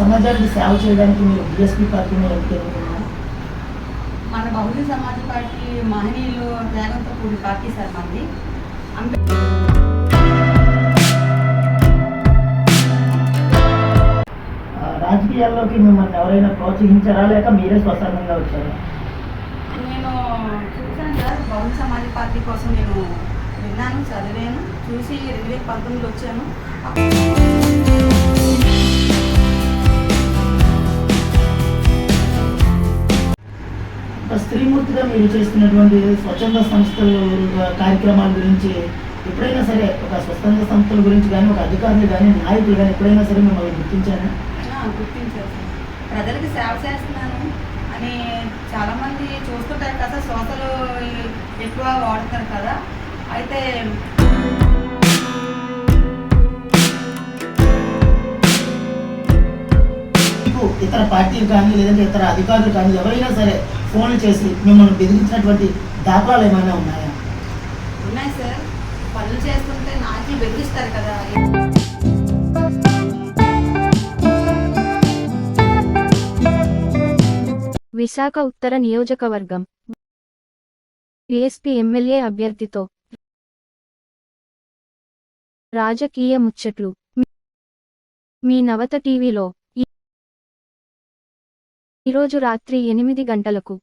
సమాజానికి సేవ చేయడానికి మీరు బీఎస్పీ పార్టీని ఎన్నుకున్నారు మన బహుజన సమాజ్ పార్టీ మహనీయులు త్యాగంతో కూడిన పార్టీ సార్ మంది. రాజకీయాల్లోకి మిమ్మల్ని ఎవరైనా ప్రోత్సహించారా లేక మీరే స్వతంత్రంగా వచ్చారా? నేను చూశాను సార్ బహుజన సమాజ్ పార్టీ కోసం నేను విన్నాను చదివాను చూసి రెండు వేల పంతొమ్మిదిలో వచ్చాను. స్త్రీమూర్తిగా మీరు చేస్తున్నటువంటి స్వచ్ఛంద సంస్థల కార్యక్రమాల గురించి ఎప్పుడైనా సరే ఒక స్వచ్ఛంద సంస్థల గురించి కానీ ఒక అధికారులు కానీ నాయకులు కానీ ఎప్పుడైనా సరే మిమ్మల్ని గుర్తించారా? ఆ, గుర్తించారు ప్రజలకి సేవ చేస్తున్నాను అని చాలామంది చూస్తుంటారు కదా శ్రోతలు ఎక్కువ వాడుతారు కదా. అయితే ఇతర పార్టీలు కానీ లేదంటే ఇతర అధికారులు కానీ ఎవరైనా సరే ఫోన్లు చేసి మిమ్మల్ని బెదిరించినటువంటి దాఖలాలు ఏమైనా ఉన్నాయా? ఉన్నాయి సార్. పనులు చేస్తుంటే నాకి బెదిరిస్తారు కదా. విశాఖ ఉత్తర నియోజకవర్గం. బీఎస్పీ ఎమ్మెల్యే అభ్యర్థితో రాజకీయ ముచ్చట్లు. మీ నవత టీవీలో ఈరోజు రాత్రి ఎనిమిది గంటలకు